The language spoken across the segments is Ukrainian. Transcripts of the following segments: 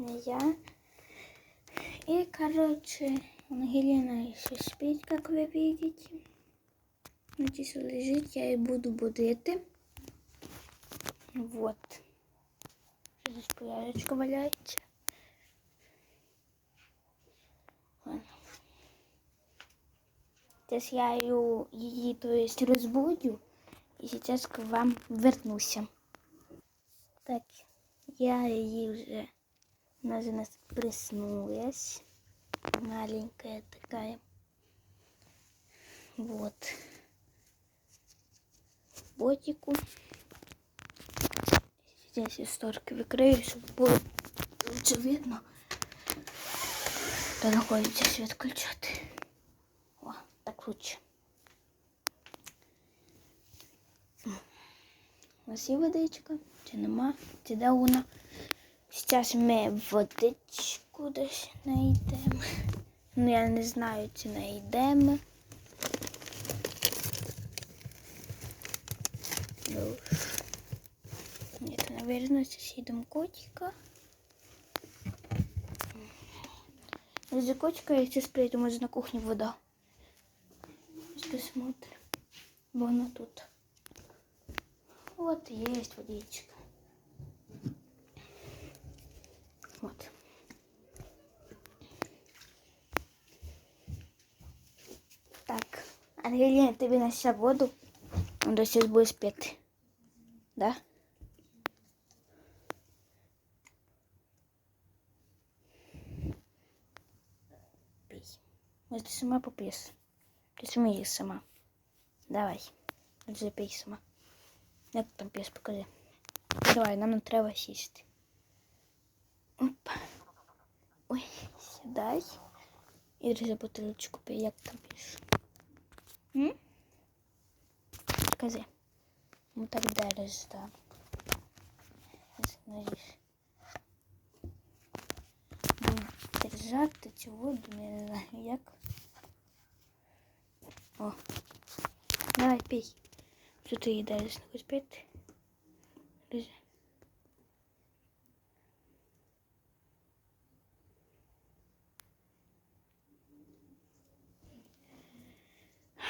не я. И, короче, Ангелина еще спит, как вы видите. Надеюсь, лежит, я и буду будити. Вот. Здесь пляжечка валяется. Ладно. Сейчас я ее, її, то есть, разбудю. И сейчас к вам вернусь. Так, я її вже она уже нас проснулась. Маленькая такая. Вот. Ботику. Сейчас я сторки выкрою, чтобы было лучше видно. То находится свет включати. О, так лучше. Є водичка, чи нема, чи де. Зараз ми водичку десь знайдемо. Ну, я не знаю, чи знайдемо. Ну, Ні, це, наверное, сусідом котика. За котика я сейчас приеду, на кухне вода. Посмотрим. Вон она тут. Вот есть водичка. Вот. Так, Ангелина, ты выносишь воду. Он до сейчас будет спеть. Да? Может, ты сама попьешь? Ты сумеешь сама. Давай. Вже пей сама. Як там п'єш, покажи. Давай, нам не треба сісти. Опа. Ой, сідай. І ріже бутилочку пий, як там п'єш. М? Скажи. Ну так держиш, так. Знаєш. Держати цю воду, не знаю як. О. Давай, пей. Що ти їдаєш? Не хочеш пити? Лежи.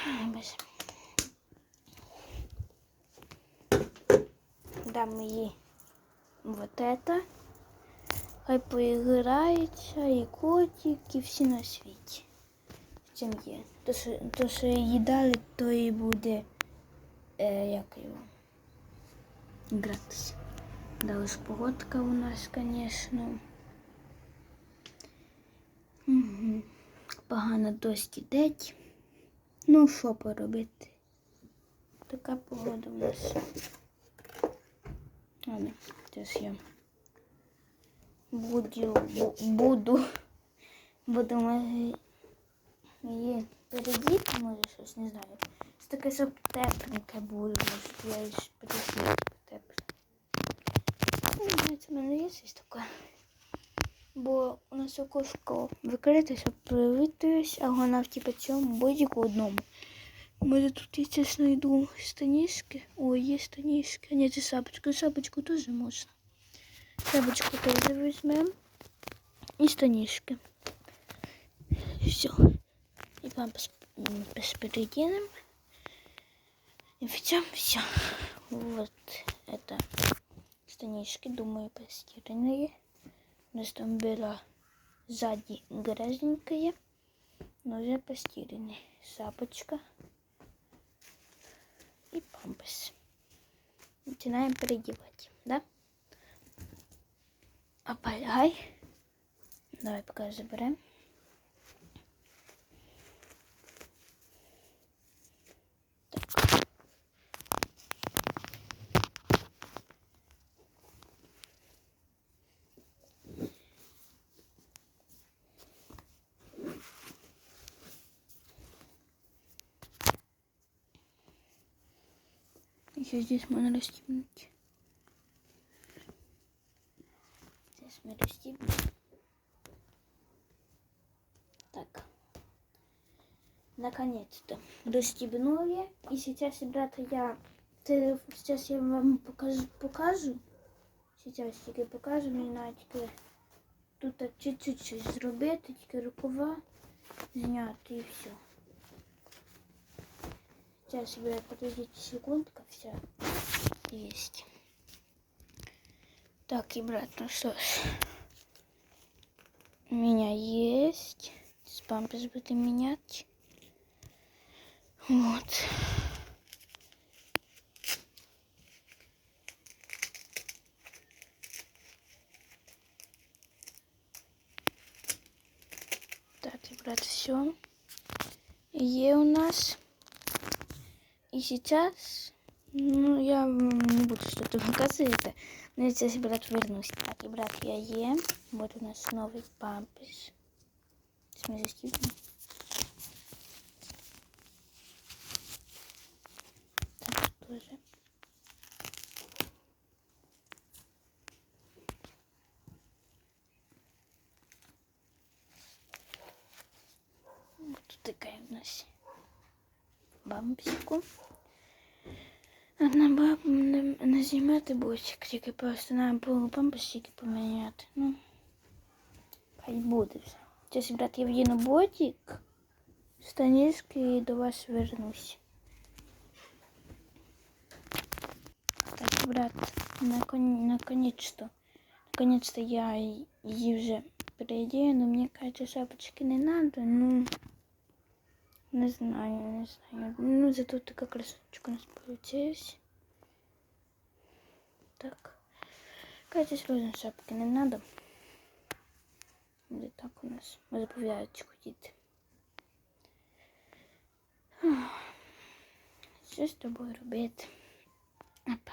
Ай, Дам їй вот это. Хай поіграється, і котик, і всі на світі. Цьому є. То, що, то, дали, то і буде е, як його гратися. Да, ось погодка у нас, звісно. Угу. Погано дощ ідеть. Ну, що поробити? Така погода у нас. Ладно, зараз я буду, бу- буду, буду її передіти, може щось, не знаю. Це таке, щоб тепленьке було, може, я ж передіти тепле. Ну, це в мене є щось таке. Бо у нас окошко викрите, щоб привитись, а вона в типу цьому бодіку одному. Може тут я чесно йду станішки. Ой, є станішки. А ні, це шапочку. Шапочку теж можна. Шапочку теж візьмемо. І станішки. Все. І вам передінемо. И все, все. Вот это штанишки, думаю, постиранные. У нас там была сзади грязненькая, но уже постиранная. Шапочка и памперс. Начинаем переодевать, да? Опаляй. Давай пока заберем. Еще здесь можно расстегнуть. Сейчас мы расстегнем. Так. Наконец-то расстегнули. И сейчас, ребята, я... Сейчас я вам покажу. покажу. Сейчас тебе покажу. Надо тебе тут чуть-чуть щось зробити, тільки рукава зняти і все. Сейчас, ребят, подождите секундка, все. Есть. Так, и брат, ну что ж. У меня есть. Спампес будем менять. Вот. Так, ребят, все. Є у нас. И сейчас, ну, я не буду что-то показывать. Но я сейчас, брат, вернусь. Так, ребят, я ем. Вот у нас новый памперс. Мы застегнем. Бамбсику. Одна баба не, знімати бусик, тільки просто на було бамбсики поміняти. Ну, хай буде все. Зараз, брат, я вдіну ботик, штанишки і до вас вернусь. Так, брат, након... наконец-то, наконец-то я її вже переодею, но мне кажется, шапочки не надо, ну... Не знаю, не знаю. Ну, зато такая красоточка у нас получилась. Так. Кажется, сложно шапки не надо. Вот так у нас. Ми заповідають ходити. Що з тобою робити? Опа.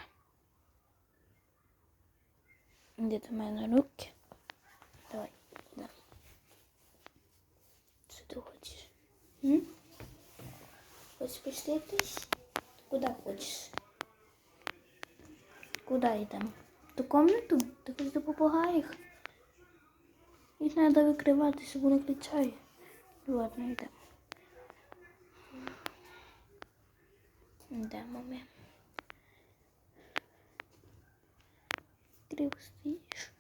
Де до мене руки? Давай, давай. Що ти хочеш? М? Куда хочешь? Куда идем? В ту комнату? Ти хочеш до попугаїх? Їх треба викривати, щоб вони кричали. Ладно, йдемо. Йдемо ми. Криво стоїш.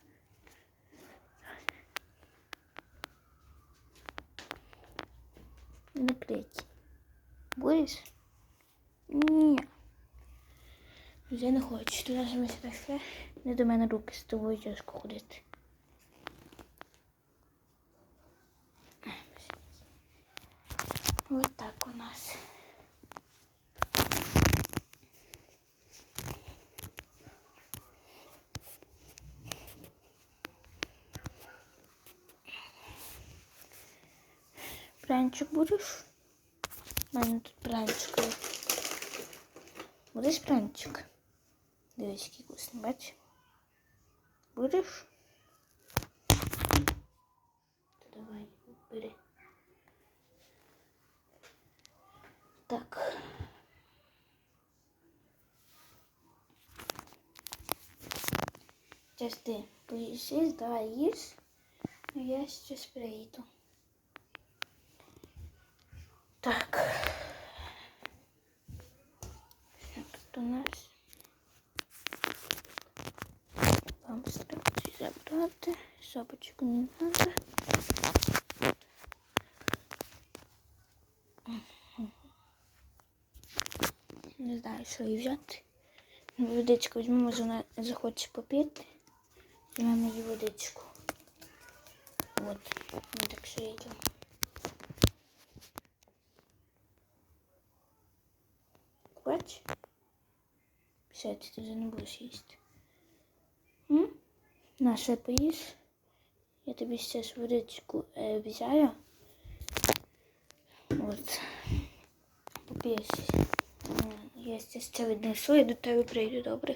Не кричи. Будеш? Ні. Я не хочу. Ти ми сюди все. Не до мене руки з тобою тяжко ходити. Вот так у нас. Пранчик будешь? У мене тут пранчик. Будеш пранчик? Дивись, який вкусний, бач? Будеш? То давай, бери. Так. Сейчас ты поїси, давай їж. А я сейчас прийду. Так. Що тут у нас? Вам ставці забрати. Шапочку не надо. Не знаю, що їй взяти. Водичку візьму, може вона захоче попити. Візьмемо її водичку. От. Ну, так що йдемо. Бач? Все, ти вже не будеш їсти. М? На, ще поїш. Я тобі зараз водичку е, взяю. От. Поп'єш. Я це віднесу і до тебе прийду, добре?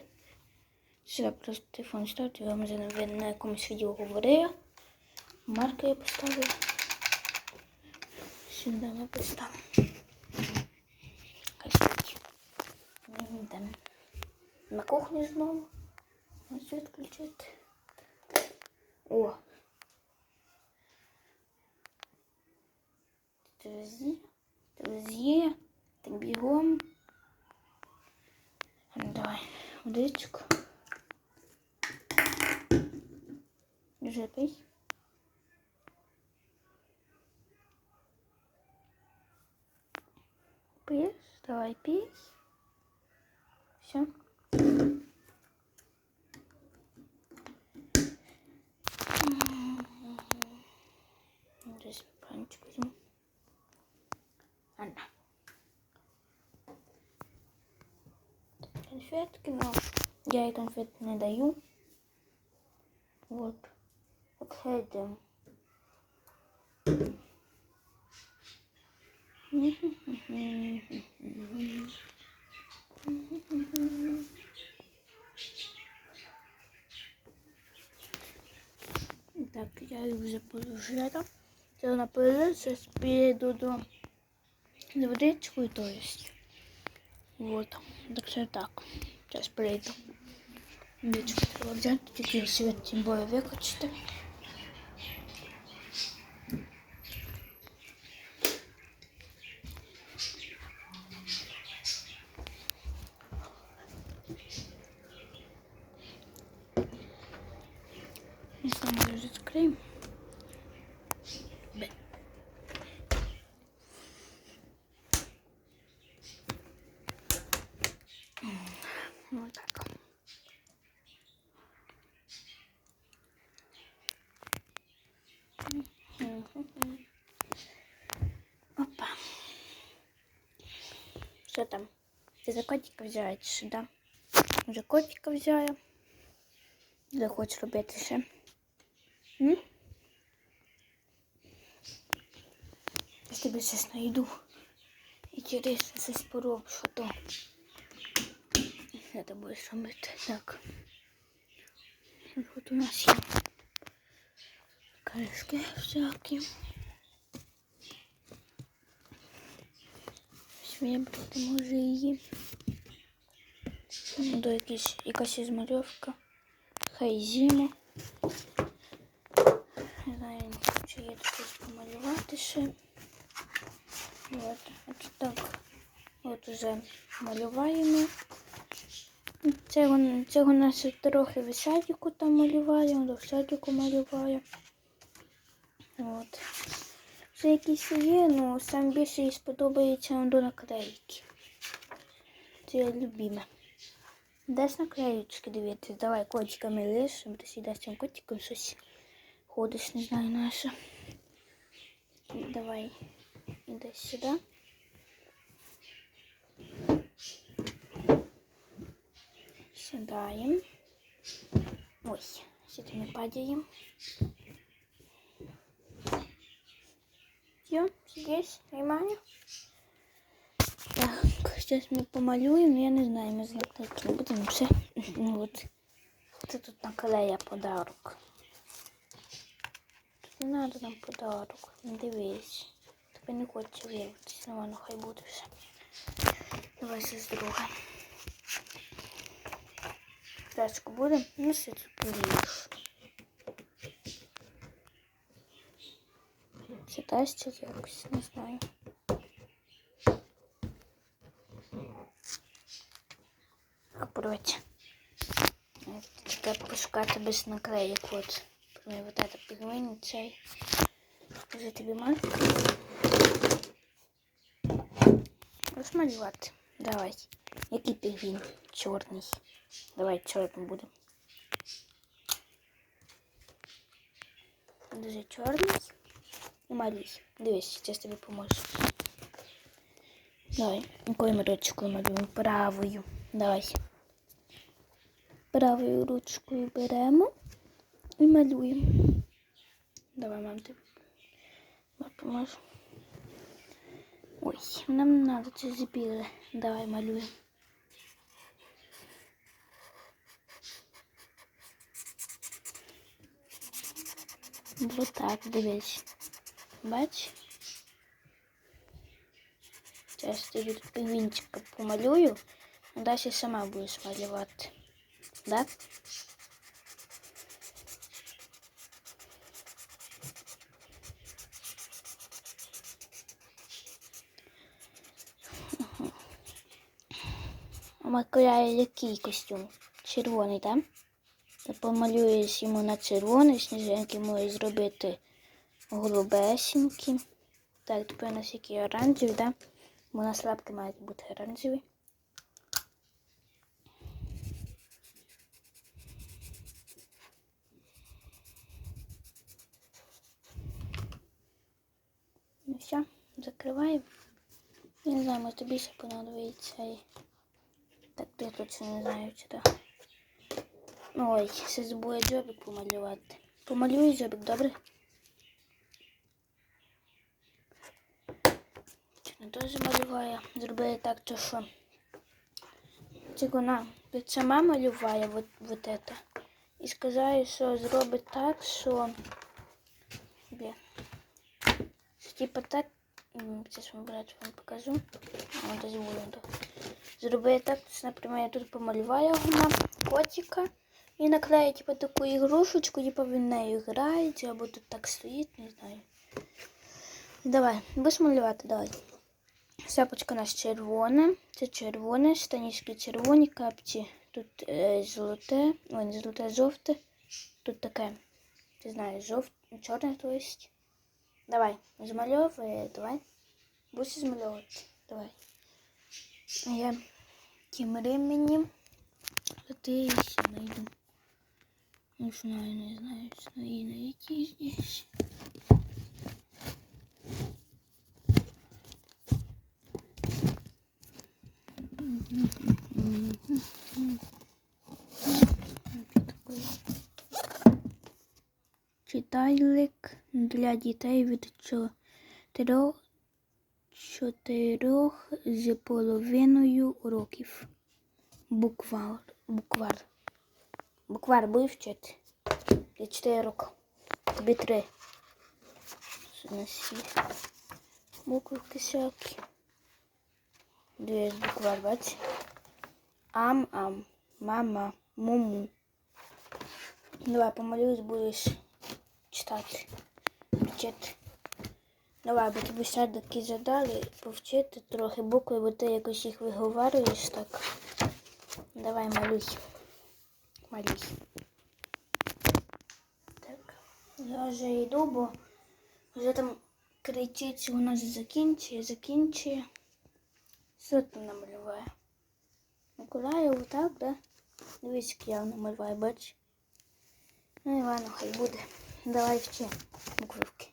Сюди просто телефон ставте, я вам вже на, якомусь відео говорила. Марка я поставила. Сюди ми поставимо. Хай стоїть. На кухню знову. На світ включити. О! Друзья, друзья, Так бігом. А ну, давай водичку. Вже пий. Давай пей. Все. Здесь ну, панчик возьму. Анна. Конфетки, но я ей конфеты не даю. Вот. Отходим. Так, я їх вже положила. Це вона положиться, піду до з водичкою, то есть. Вот. Так що так. Зараз прийду. Водичку треба взяти, тільки світ тим бою. Опа. Что там? Ты за котика взяєш, да? За котика взяла. Де хочеш робити ще? М? Я тебе зараз знайду. І через щось пороблю, що то. Я це будеш робити. Так. Тут у нас є Кришки всякі. Вибрати може її. Ну, до якісь, якась ізмальовка. Хай зима. Не знаю, чи є щось помалювати ще. От, от так. От уже малюваємо. Цього, цього нас трохи в садіку там малювали, до садіку малювали. От. Це якісь є, ну сам більше їй сподобається до наклейки. Це я любиме. Десь наклеючки дивіться, давай котиками лиш, бо ти сюди з цим котиком щось ходиш, не знаю наше. Давай, іди сюди. Сідаємо. Ой, сюди не падаємо. Все, здесь, нормально. Так, сейчас мы помалюем, я не знаю, наклейки не будемо все. Ну, от. Це тут наклея подарок. Тут не треба нам подарок, не дивись. Тебе не хоче виявитися, ну ладно, хай буде все. Давай все друга. Краску буде, ну все тут поріж. Це дасть чи якось, не знаю. Попробуйте. Треба пошукати без наклеїк. От. Например, вот это пігмень цей. Вже тобі мальчик. Розмалювати. Давай. Який пігвін? Чорний. Давай чорним буде. Дуже чорний. І малюй. Дивись, зараз тобі поможу. Давай, якою ручкою малюємо? Правою. Давай. Правою ручкою беремо і малюємо. Давай, мам, ти поможу. Ой, нам треба це збіли. Давай малюємо. Вот так, дивись. Бач? Зараз тобі тут помалюю, а далі сама будеш малювати. Да? А Макуляє який костюм? Червоний, так? Та помалюєш йому на червоний, сніжинки можеш зробити голубесенькі. Так, тепер у нас який оранжевий, да? Бо у нас лапки мають бути оранжеві. Ну все, закриваємо. Я не знаю, може тобі ще понадобиться. І... Так, я точно не знаю, чи так. Ой, ще забула джобик помалювати. Помалюю джобик, добре? Чи не теж малюває? Зробили так, то що. Чи вона сама малюває вот, вот это. І сказали, що зробить так, що. Що типа так. Зараз вам брат вам покажу. О, десь буде. да. Зробили так, що, наприклад, я тут помалювала вона котика. І наклею, типу, таку ігрушечку, типу він нею грається, або тут так стоїть, не знаю. Давай, будеш малювати, давай. Шапочка у нас червона, це червоне, штанішки червоні, капці. Тут е, золоте, ой, не золоте, жовте. Тут таке, ти знаєш, жовте, чорне, то есть. Давай, змальовуй, давай. Будеш змальовувати, давай. А я тим ременем а ты еще найду. Не знаю, не знаю, что и найти здесь. Читайлик для дітей від чотирьох чотирьох з половиною років. Буквар. Буквар. Буквар будеш вчити? Я 4 роки. Тобі 3. У нас буковки всякі. Дві буквар, бач. Ам, ам, мама, муму. Давай, помолюсь, будеш читати. Вчити. Давай, бо тобі такі задали повчити трохи букви, бо ти якось їх виговорюєш так. Давай, малюй. Малюй. Так. Я вже йду, бо вже там кричить, у нас закінчує, закінчує. Що ти намалюває? Миколаїв, так, да? Дивись, як я намалюваю, бач. Ну, Івано, хай буде. Давай вчи буквивки.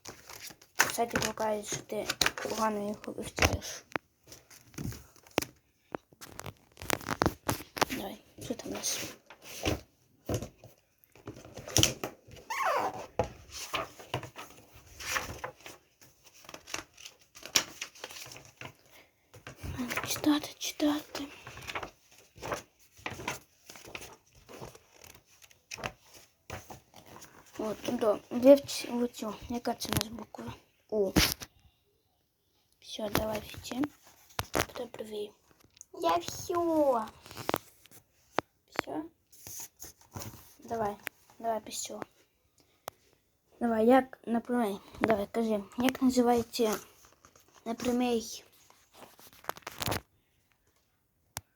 Кстати, покажуть, що ти погано їх вивчаєш. Давай, що там у нас? Надо Читати, читати. От, до, вивчи оцю. Яка це у нас буква? У. Все, давай вчи. Потім провію. Я все. Все. Давай, давай все. Давай, як, наприклад, давай, кажи, як називається, наприклад,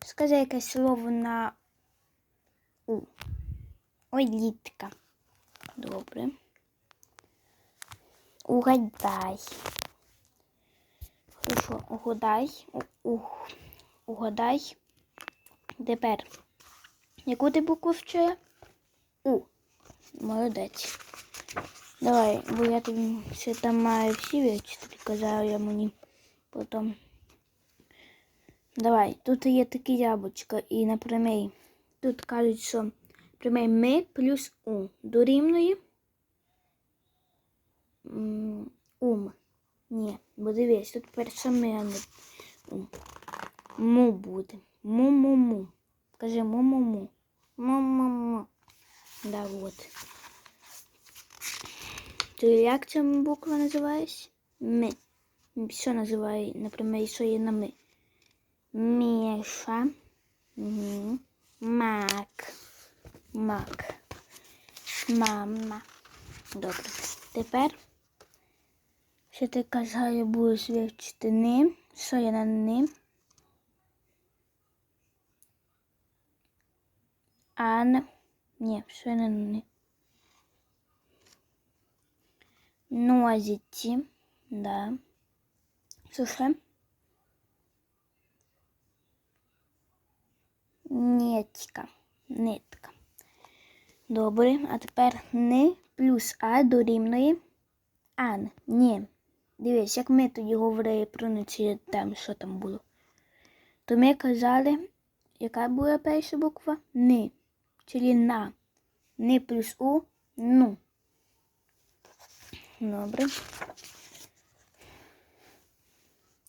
скажи якесь слово на У. Ой, літка. Добре. Угадай. Хорошо, угадай. Ух, угадай. Тепер. Яку ти букву вчила? У. Молодець. Давай, бо я тобі ще там маю всі вивчити, казав я мені потім. Давай, тут є таке яблучко і напрямий. Тут кажуть, що прямий ми плюс у дорівнює ум. Ні, бо дивись, тут перше. Му буде. Му-му-му. Кажи му-му-му. Му-му-му. Да, вот. То як ця буква називається? Ми. Що називає, наприклад, що є на ми? Міша. Угу. Мак. Мак. Мама. Добре. Тепер що ти казаю, будеш вивчити ним, що я на ним. А не... Ні, що я на ним. Нозіті, да. Слушай. Нітка. Нитка. Добре, а тепер не плюс А до рівної Ан. Ні. Дивись, як ми тоді говорили про ниці там, що там було. То ми казали, яка була перша буква? Ни. Czyli на. Ни плюс У ну. Добре.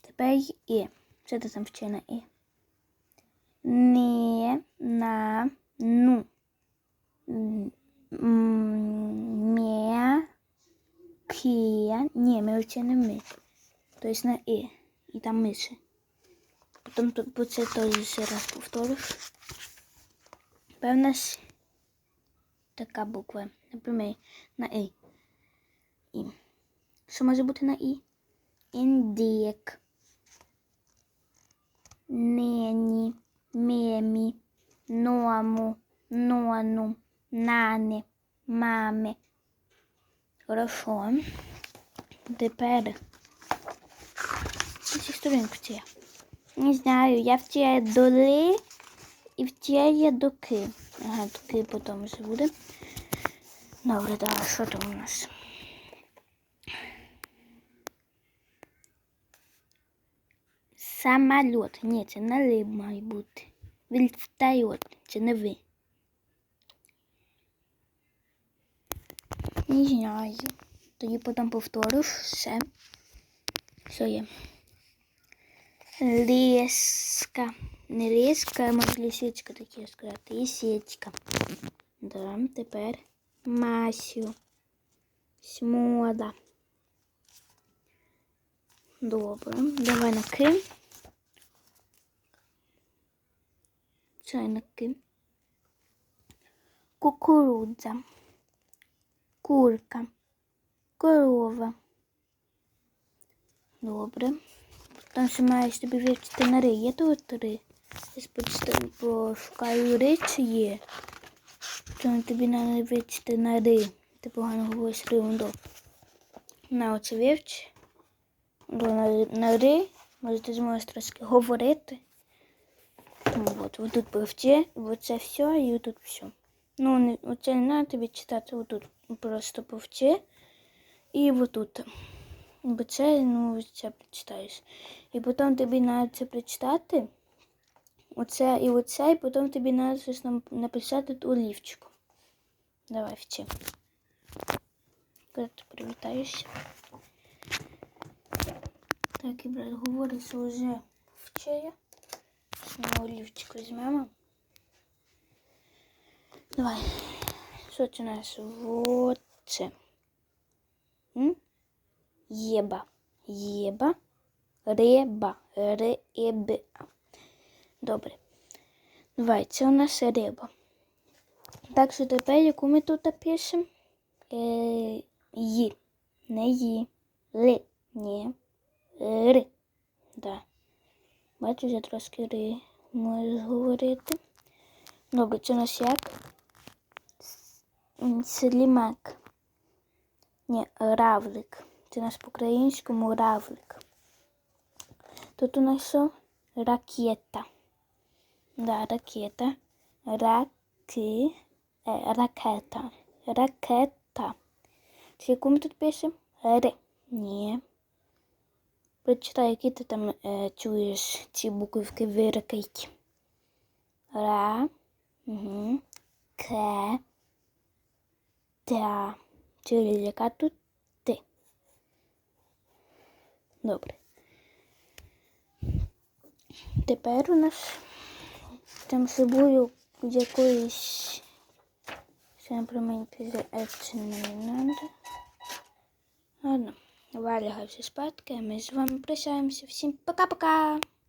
Тепер І. Що ти там вчена І? Не на ну. М, М'я. Кія. Ні, ми вчили ми. Тобто на І. І там миші. Потім тут бо це теж ще раз повториш. Певна ж така буква. Наприклад, на І. І. Що може бути на І? Індик. Нені. Мемі. Ному. Нону. Нани. Мами. Хорошо. Тепер. Ці вчила. Не знаю, я вчила до ли і вчила до ки. Ага, до ки потім вже буде. Добре, давай, що там у нас? Самоліт. Ні, це на ли має бути. Вертольот. Це не ви. Знаю. Тоді потім повториш все. Що є? Ліска. Не ліска, а може лісічка таке сказати. Лісічка. Да, тепер Масю. Смода. Добре. Давай на Ки. Чай. Кукурудза. Курка. Корова. Добре. Там ще маєш тобі вивчити на ри. Є тут три. Я пошукаю ри, чи є. Чому тобі треба вивчити на ри? Ти погано говориш ривом На оце вивч. Бо на, на ри, може ти зможеш трошки говорити. Тому от, от тут повчи, оце все і тут все. Ну, оце не треба тобі читати, отут просто повчи. І отут. Бо це, ну, це прочитаєш. І потім тобі треба це прочитати. Оце і оце, і потім тобі треба щось написати ту олівчику. Давай вчи. Коли ти привітаєшся. Так, і брат говорить, що вже вчиє. Ми олівчику візьмемо. Давай. Що нас? Вот це. М? Єба. Єба. Реба. Реба. Добре. Давай, це у нас риба. Так що тепер, яку ми тут пишемо? Е, Ї. Не ї. Ли. Ні. Ри. Да. Бачу, я трошки ри можу говорити. Добре, це у нас як? Слімак. Ні, равлик. Це у нас по-українському равлик. Тут у нас що? Ракета. Да, ракета. Раки. Е, ракета. Ракета. Чи яку ми тут пишемо? Р. Ні. Прочитай, які ти там е, чуєш ці буковки в. Ра. Угу. К. Та. Czyli яка тут ти. Добре. Тепер у нас там собою якоїсь за F не надо. Ладно, Валя всі спадки, а ми з вами прощаємося. Всім пока-пока!